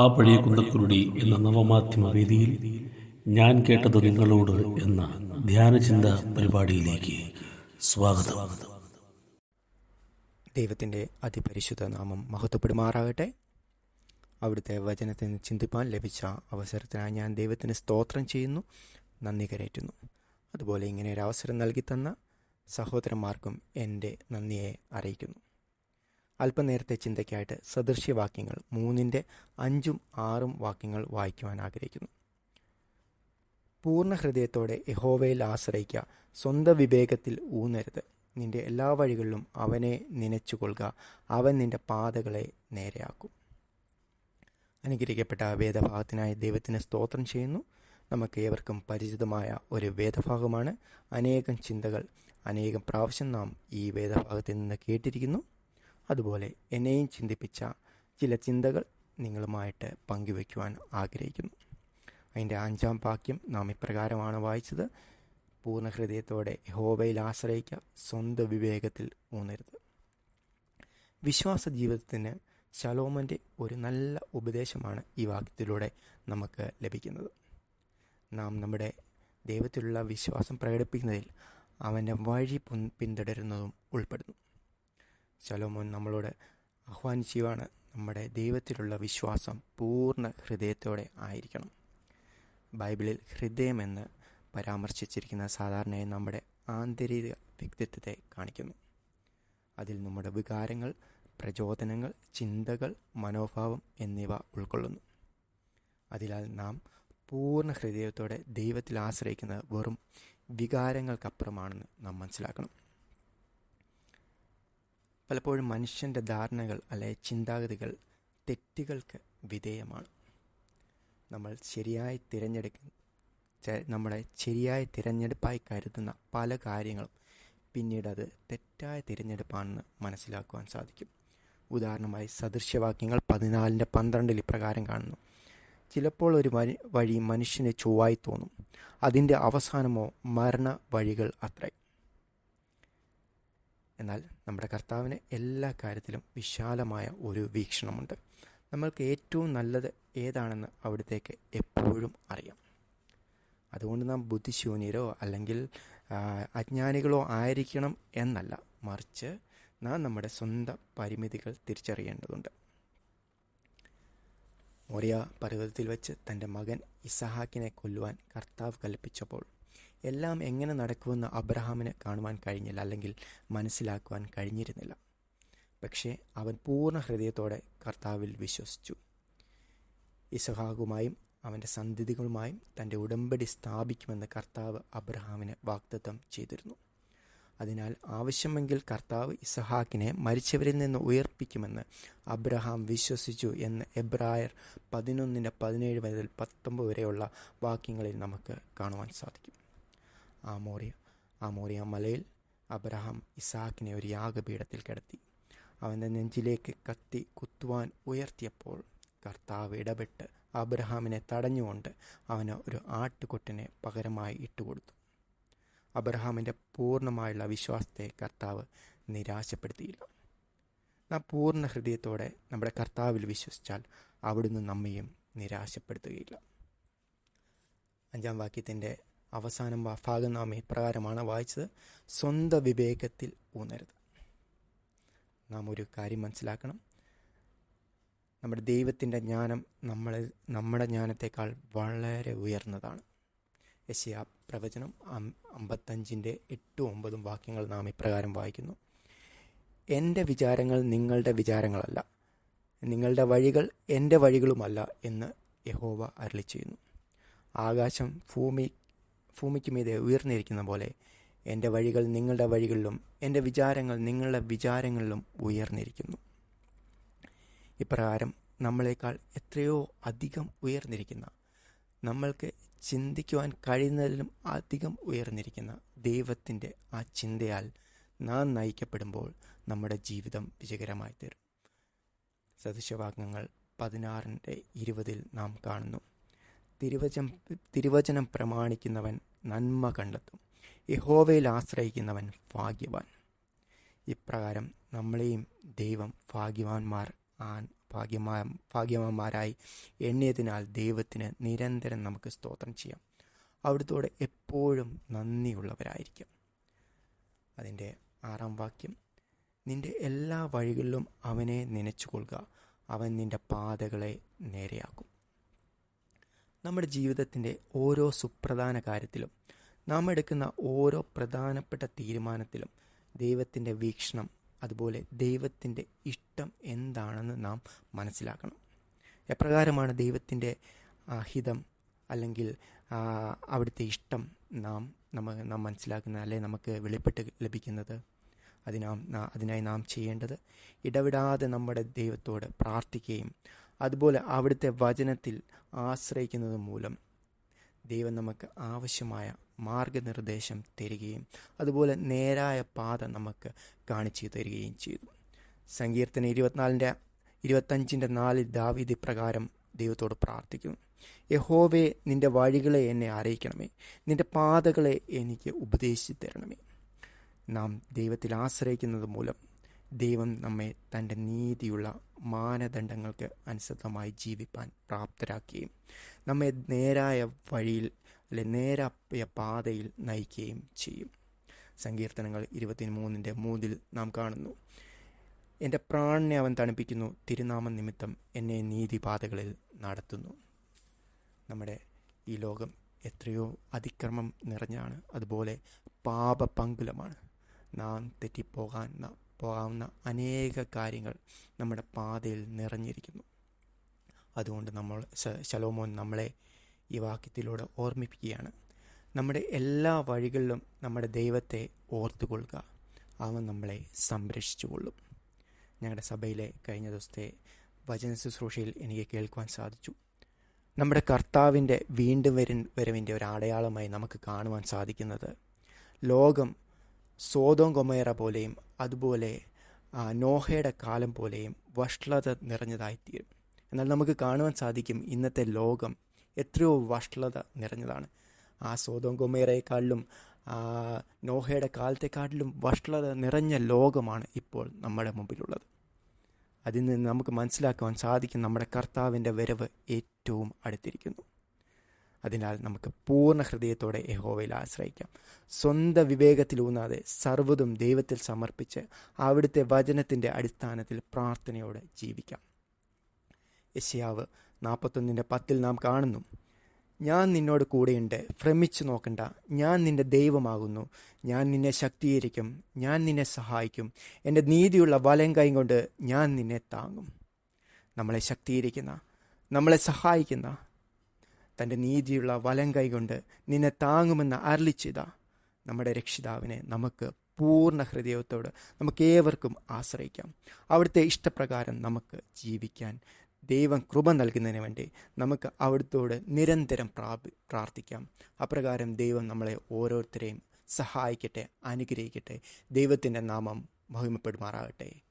ആ പഴയ കുന്തക്കുരുടി എന്ന നവമാധ്യമ വേദിയിൽ ഞാൻ കേട്ടത് നിങ്ങളോട് എന്ന ധ്യാനചിന്ത പരിപാടിയിലേക്ക് സ്വാഗതം. ദൈവത്തിന്റെ അതിപരിശുദ്ധ നാമം മഹത്വപ്പെടുമാറാകട്ടെ. അവിടുത്തെ വചനത്തിന് ചിന്തിപ്പാൻ ലഭിച്ച അവസരത്തിനായി ഞാൻ ദൈവത്തിന് സ്തോത്രം ചെയ്യുന്നു നന്ദി കരയറ്റുന്നു. അതുപോലെ ഇങ്ങനെ ഒരു അവസരം നൽകി തന്ന സഹോദരന്മാർക്കും എന്റെ നന്ദിയെ അറിയിക്കുന്നു. അല്പനേരത്തെ ചിന്തയ്ക്കായിട്ട് സദൃശ്യവാക്യങ്ങൾ മൂന്നിന്റെ അഞ്ചും ആറും വാക്യങ്ങൾ വായിക്കുവാൻ ആഗ്രഹിക്കുന്നു. പൂർണ ഹൃദയത്തോടെ യഹോവയിൽ ആശ്രയിക്കുക സ്വന്തം വിവേകത്തിൽ ഊന്നരുത്. നിന്റെ എല്ലാ വഴികളിലും അവനെ നനച്ചുകൊള്ളുക അവൻ നിന്റെ പാതകളെ നേരെയാക്കും. അനുഗ്രഹിക്കപ്പെട്ട വേദഭാഗത്തിനായി ദൈവത്തിന് സ്തോത്രം ചെയ്യുന്നു. നമുക്ക് ഏവർക്കും പരിചിതമായ ഒരു വേദഭാഗമാണ്. അനേകം ചിന്തകൾ അനേകം പ്രാവശ്യം നാം ഈ വേദഭാഗത്തിൽ നിന്ന് കേട്ടിരിക്കുന്നു. അതുപോലെ എന്നെയും ചിന്തിപ്പിച്ച ചില ചിന്തകൾ നിങ്ങളുമായിട്ട് പങ്കുവയ്ക്കുവാൻ ആഗ്രഹിക്കുന്നു. അതിന്റെ അഞ്ചാം വാക്യം നാം ഇപ്രകാരമാണ് വായിച്ചത്. പൂർണ ഹൃദയത്തോടെ യഹോവയിൽ ആശ്രയിക്കുക സ്വന്തം വിവേകത്തിൽ ഊന്നരുത്. വിശ്വാസ ജീവിതത്തിന് ശലോമന്റെ ഒരു നല്ല ഉപദേശമാണ് ഈ വാക്യത്തിലൂടെ നമുക്ക് ലഭിക്കുന്നത്. നാം നമ്മുടെ ദൈവത്തിലുള്ള വിശ്വാസം പ്രകടിപ്പിക്കുന്നതിൽ അവന്റെ വഴി പിന്തുടരുന്നതും ഉൾപ്പെടുന്നു. ശലോമോൻ നമ്മളോട് ആഹ്വാനിച്ചുവാണ്. നമ്മുടെ ദൈവത്തിലുള്ള വിശ്വാസം പൂർണ ഹൃദയത്തോടെ ആയിരിക്കണം. ബൈബിളിൽ ഹൃദയമെന്ന് പരാമർശിച്ചിരിക്കുന്ന സാധാരണയായി നമ്മുടെ ആന്തരിക വ്യക്തിത്വത്തെ കാണിക്കുന്നു. അതിൽ നമ്മുടെ വികാരങ്ങൾ പ്രചോദനങ്ങൾ ചിന്തകൾ മനോഭാവം എന്നിവ ഉൾക്കൊള്ളുന്നു. അതിനാൽ നാം പൂർണ ഹൃദയത്തോടെ ദൈവത്തിൽ ആശ്രയിക്കുന്നത് വെറും വികാരങ്ങൾക്കപ്പുറമാണെന്ന് നാം മനസ്സിലാക്കണം. പലപ്പോഴും മനുഷ്യന്റെ ധാരണകൾ അല്ലെ ചിന്താഗതികൾ തെറ്റുകൾക്ക് വിധേയമാണ്. നമ്മൾ ശരിയായി തിരഞ്ഞെടുക്കുന്ന നമ്മളെ ശരിയായ തിരഞ്ഞെടുപ്പായി കരുതുന്ന പല കാര്യങ്ങളും പിന്നീട് അത് തെറ്റായ തിരഞ്ഞെടുപ്പാണെന്ന് മനസ്സിലാക്കുവാൻ സാധിക്കും. ഉദാഹരണമായി സദൃശ്യവാക്യങ്ങൾ പതിനാലിന്റെ പന്ത്രണ്ടിൽ ഇപ്രകാരം കാണുന്നു. ചിലപ്പോൾ ഒരു വഴി മനുഷ്യന് ചൊവ്വായി തോന്നും. അതിന്റെ അവസാനമോ മരണ വഴികൾ അത്രേ. എന്നാൽ നമ്മുടെ കർത്താവിന് എല്ലാ കാര്യത്തിലും വിശാലമായ ഒരു വീക്ഷണമുണ്ട്. നമ്മൾക്ക് ഏറ്റവും നല്ലത് ഏതാണെന്ന് അവിടത്തേക്ക് എപ്പോഴും അറിയാം. അതുകൊണ്ട് നാം ബുദ്ധിശൂന്യരോ അല്ലെങ്കിൽ അജ്ഞാനികളോ ആയിരിക്കണം എന്നല്ല. മറിച്ച് നാം നമ്മുടെ സ്വന്തം പരിമിതികൾ തിരിച്ചറിയേണ്ടതുണ്ട്. മോറിയ പർവതത്തിൽ വെച്ച് തന്റെ മകൻ ഇസഹാക്കിനെ കൊല്ലുവാൻ കർത്താവ് കൽപ്പിച്ചപ്പോൾ എല്ലാം എങ്ങനെ നടക്കുമെന്ന് അബ്രഹാമിന് കാണുവാൻ കഴിഞ്ഞില്ല അല്ലെങ്കിൽ മനസ്സിലാക്കുവാൻ കഴിഞ്ഞിരുന്നില്ല. പക്ഷേ അവൻ പൂർണ ഹൃദയത്തോടെ കർത്താവിൽ വിശ്വസിച്ചു. ഇസഹാകുമായും അവന്റെ സന്തതികളുമായും തന്റെ ഉടമ്പടി സ്ഥാപിക്കുമെന്ന് കർത്താവ് അബ്രഹാമിന് വാഗ്ദത്തം ചെയ്തിരുന്നു. അതിനാൽ ആവശ്യമെങ്കിൽ കർത്താവ് ഇസഹാക്കിനെ മരിച്ചവരിൽ നിന്ന് ഉയർപ്പിക്കുമെന്ന് അബ്രഹാം വിശ്വസിച്ചു എന്ന് എബ്രായർ പതിനൊന്നിന്റെ പതിനേഴ് മുതൽ പത്തൊമ്പത് വരെയുള്ള വാക്യങ്ങളിൽ നമുക്ക് കാണുവാൻ സാധിക്കും. ആമോറിയ ആമോറിയ മലയിൽ അബ്രഹാം ഇസാക്കിനെ ഒരു യാഗപീഠത്തിൽ കിടത്തി. അവന്റെ നെഞ്ചിലേക്ക് കത്തി കുത്തുവാൻ ഉയർത്തിയപ്പോൾ കർത്താവ് ഇടപെട്ട് അബ്രഹാമിനെ തടഞ്ഞുകൊണ്ട് അവന് ഒരു ആട്ടുകൊട്ടിനെ പകരമായി ഇട്ടുകൊടുത്തു. അബ്രഹാമിന്റെ പൂർണമായുള്ള വിശ്വാസത്തെ കർത്താവ് നിരാശപ്പെടുത്തിയില്ല. നാം പൂർണ ഹൃദയത്തോടെ നമ്മുടെ കർത്താവിൽ വിശ്വസിച്ചാൽ അവിടുന്ന് നമ്മയും നിരാശപ്പെടുത്തുകയില്ല. അഞ്ചാം വാക്യത്തിന്റെ അവസാനം ഭാഗം നാം ഇപ്രകാരമാണ് വായിച്ചത്. സ്വന്തം വിവേകത്തിൽ ഊന്നരുത്. നാം ഒരു കാര്യം മനസ്സിലാക്കണം. നമ്മുടെ ദൈവത്തിന്റെ ജ്ഞാനം നമ്മൾ നമ്മുടെ ജ്ഞാനത്തെക്കാൾ വളരെ ഉയർന്നതാണ്. യശയ പ്രവചനം അമ്പത്തഞ്ചിന്റെ എട്ടും ഒമ്പതും വാക്യങ്ങൾ നാം ഇപ്രകാരം വായിക്കുന്നു. എന്റെ വിചാരങ്ങൾ നിങ്ങളുടെ വിചാരങ്ങളല്ല. നിങ്ങളുടെ വഴികൾ എന്റെ വഴികളുമല്ല എന്ന് യഹോവ അരളി ചെയ്യുന്നു ആകാശം ഭൂമി ഭൂമിക്ക് മീതെ ഉയർന്നിരിക്കുന്ന പോലെ എന്റെ വഴികൾ നിങ്ങളുടെ വഴികളിലും എന്റെ വിചാരങ്ങൾ നിങ്ങളുടെ വിചാരങ്ങളിലും ഉയർന്നിരിക്കുന്നു. ഇപ്രകാരം നമ്മളെക്കാൾ എത്രയോ അധികം ഉയർന്നിരിക്കുന്ന നമ്മൾക്ക് ചിന്തിക്കുവാൻ കഴിയുന്നതിലും അധികം ഉയർന്നിരിക്കുന്ന ദൈവത്തിന്റെ ആ ചിന്തയാൽ നാം നയിക്കപ്പെടുമ്പോൾ നമ്മുടെ ജീവിതം വിജയകരമായി തീരും സദൃശവാക്യങ്ങൾ പതിനാറിന്റെ ഇരുപതിൽ നാം കാണുന്നു. തിരുവചനം തിരുവചനം പ്രമാണിക്കുന്നവൻ നന്മ കണ്ടെത്തും. യഹോവയിൽ ആശ്രയിക്കുന്നവൻ ഭാഗ്യവാൻ. ഇപ്രകാരം നമ്മളെയും ദൈവം ഭാഗ്യവാന്മാർ ആൻ ഭാഗ്യമാ ഭാഗ്യവാന്മാരായി എണ്ണിയതിനാൽ ദൈവത്തിന് നിരന്തരം നമുക്ക് സ്തോത്രം ചെയ്യാം. അവിടുത്തോടെ എപ്പോഴും നന്ദിയുള്ളവരായിരിക്കും. അതിന്റെ ആറാം വാക്യം നിന്റെ എല്ലാ വഴികളിലും അവനെ നനച്ചുകൊള്ളുക. അവൻ നിന്റെ പാതകളെ നേരെയാക്കും. നമ്മുടെ ജീവിതത്തിന്റെ ഓരോ സുപ്രധാന കാര്യത്തിലും നാം എടുക്കുന്ന ഓരോ പ്രധാനപ്പെട്ട തീരുമാനത്തിലും ദൈവത്തിന്റെ വീക്ഷണം അതുപോലെ ദൈവത്തിന്റെ ഇഷ്ടം എന്താണെന്ന് നാം മനസ്സിലാക്കണം. എപ്രകാരമാണ് ദൈവത്തിന്റെ ഹിതം അല്ലെങ്കിൽ അവിടുത്തെ ഇഷ്ടം നാം നമ്മ നാം മനസ്സിലാക്കുന്ന അല്ലെങ്കിൽ നമുക്ക് വെളിപ്പെട്ട് ലഭിക്കുന്നത്? അതിനാം അതിനായി നാം ചെയ്യേണ്ടത് ഇടവിടാതെ നമ്മുടെ ദൈവത്തോട് പ്രാർത്ഥിക്കുകയും അതുപോലെ അവിടുത്തെ വചനത്തിൽ ആശ്രയിക്കുന്നത് മൂലം ദൈവം നമുക്ക് ആവശ്യമായ മാർഗനിർദ്ദേശം തരികയും അതുപോലെ നേരായ പാത നമുക്ക് കാണിച്ചു തരികയും ചെയ്തു. സങ്കീർത്തന ഇരുപത്തിനാലിന്റെ ഇരുപത്തഞ്ചിന്റെ നാലിൽ ദാവീദ് പ്രകാരം ദൈവത്തോട് പ്രാർത്ഥിക്കുന്നു യഹോവേ നിന്റെ വഴികളെ എന്നെ അറിയിക്കണമേ. നിന്റെ പാതകളെ എനിക്ക് ഉപദേശിച്ചു തരണമേ. നാം ദൈവത്തിൽ ആശ്രയിക്കുന്നത് മൂലം ദൈവം നമ്മെ തന്റെ നീതിയുള്ള മാനദണ്ഡങ്ങൾക്ക് അനുസൃതമായി ജീവിപ്പാൻ പ്രാപ്തരാക്കുകയും നമ്മെ നേരായ വഴിയിൽ അല്ലെ നേരായ പാതയിൽ നയിക്കുകയും ചെയ്യും. സങ്കീർത്തനങ്ങൾ ഇരുപത്തി മൂന്നിന്റെ മൂന്നിൽ നാം കാണുന്നു. എന്റെ പ്രാണനെ അവൻ തണുപ്പിക്കുന്നു തിരുനാമം നിമിത്തം എന്നെ നീതിപാതകളിൽ നടത്തുന്നു. നമ്മുടെ ഈ ലോകം എത്രയോ അതിക്രമം നിറഞ്ഞാണ്. അതുപോലെ പാപപങ്കുലമാണ് നാം തെറ്റിപ്പോകാൻ പോകാവുന്ന അനേക കാര്യങ്ങൾ നമ്മുടെ പാതയിൽ നിറഞ്ഞിരിക്കുന്നു. അതുകൊണ്ട് നമ്മൾ ശലോമോൻ നമ്മളെ ഈ വാക്യത്തിലൂടെ ഓർമ്മിപ്പിക്കുകയാണ്. നമ്മുടെ എല്ലാ വഴികളിലും നമ്മുടെ ദൈവത്തെ ഓർത്തുകൊള്ളുക. അവൻ നമ്മളെ സംരക്ഷിച്ചുകൊള്ളും. ഞങ്ങളുടെ സഭയിലെ കഴിഞ്ഞ ദിവസത്തെ വചന ശുശ്രൂഷയിൽ എനിക്ക് കേൾക്കുവാൻ സാധിച്ചു. നമ്മുടെ കർത്താവിന്റെ വീണ്ടും വരും വരവിന്റെ ഒരു അടയാളമായി നമുക്ക് കാണുവാൻ സാധിക്കുന്നത് ലോകം സോതോം കൊമേറ പോലെയും അതുപോലെ നോഹയുടെ കാലം പോലെയും വഷളത നിറഞ്ഞതായിത്തീരും. എന്നാൽ നമുക്ക് കാണുവാൻ സാധിക്കും ഇന്നത്തെ ലോകം എത്രയോ വഷളത നിറഞ്ഞതാണ്. ആ സോതോം കൊമേറയെക്കാളിലും നോഹയുടെ കാലത്തെക്കാട്ടിലും വഷളത നിറഞ്ഞ ലോകമാണ് ഇപ്പോൾ നമ്മുടെ മുമ്പിലുള്ളത്. അതിൽ നിന്ന് നമുക്ക് മനസ്സിലാക്കുവാൻ സാധിക്കും നമ്മുടെ കർത്താവിന്റെ വരവ് ഏറ്റവും അടുത്തിരിക്കുന്നു. അതിനാൽ നമുക്ക് പൂർണ ഹൃദയത്തോടെ യഹോവയിൽ ആശ്രയിക്കാം. സ്വന്തം വിവേകത്തിലൂന്നാതെ സർവതും ദൈവത്തിൽ സമർപ്പിച്ച് അവിടുത്തെ വചനത്തിന്റെ അടിസ്ഥാനത്തിൽ പ്രാർത്ഥനയോടെ ജീവിക്കാം. യശയാവ് നാൽപ്പത്തൊന്നിന്റെ പത്തിൽ നാം കാണുന്നു ഞാൻ നിന്നോട് കൂടെയുണ്ട് ഭ്രമിച്ചു നോക്കണ്ട. ഞാൻ നിന്റെ ദൈവമാകുന്നു. ഞാൻ നിന്നെ ശക്തീകരിക്കും. ഞാൻ നിന്നെ സഹായിക്കും. എന്റെ നീതിയുള്ള വലം കൈ കൊണ്ട് ഞാൻ നിന്നെ താങ്ങും. നമ്മളെ ശക്തീകരിക്കുന്ന നമ്മളെ സഹായിക്കുന്ന തന്റെ നീതിയുള്ള വലം കൈകൊണ്ട് നിന്നെ താങ്ങുമെന്ന് അരളിച്ചിത നമ്മുടെ രക്ഷിതാവിനെ നമുക്ക് പൂർണ ഹൃദയത്തോട് നമുക്ക് ഏവർക്കും ആശ്രയിക്കാം. അവിടുത്തെ ഇഷ്ടപ്രകാരം നമുക്ക് ജീവിക്കാൻ ദൈവം കൃപ നൽകുന്നതിന് വേണ്ടി നമുക്ക് അവിടുത്തോട് നിരന്തരം പ്രാർത്ഥിക്കാം. അപ്രകാരം ദൈവം നമ്മളെ ഓരോരുത്തരെയും സഹായിക്കട്ടെ അനുഗ്രഹിക്കട്ടെ. ദൈവത്തിന്റെ നാമം മഹിമപ്പെടുമാറാകട്ടെ.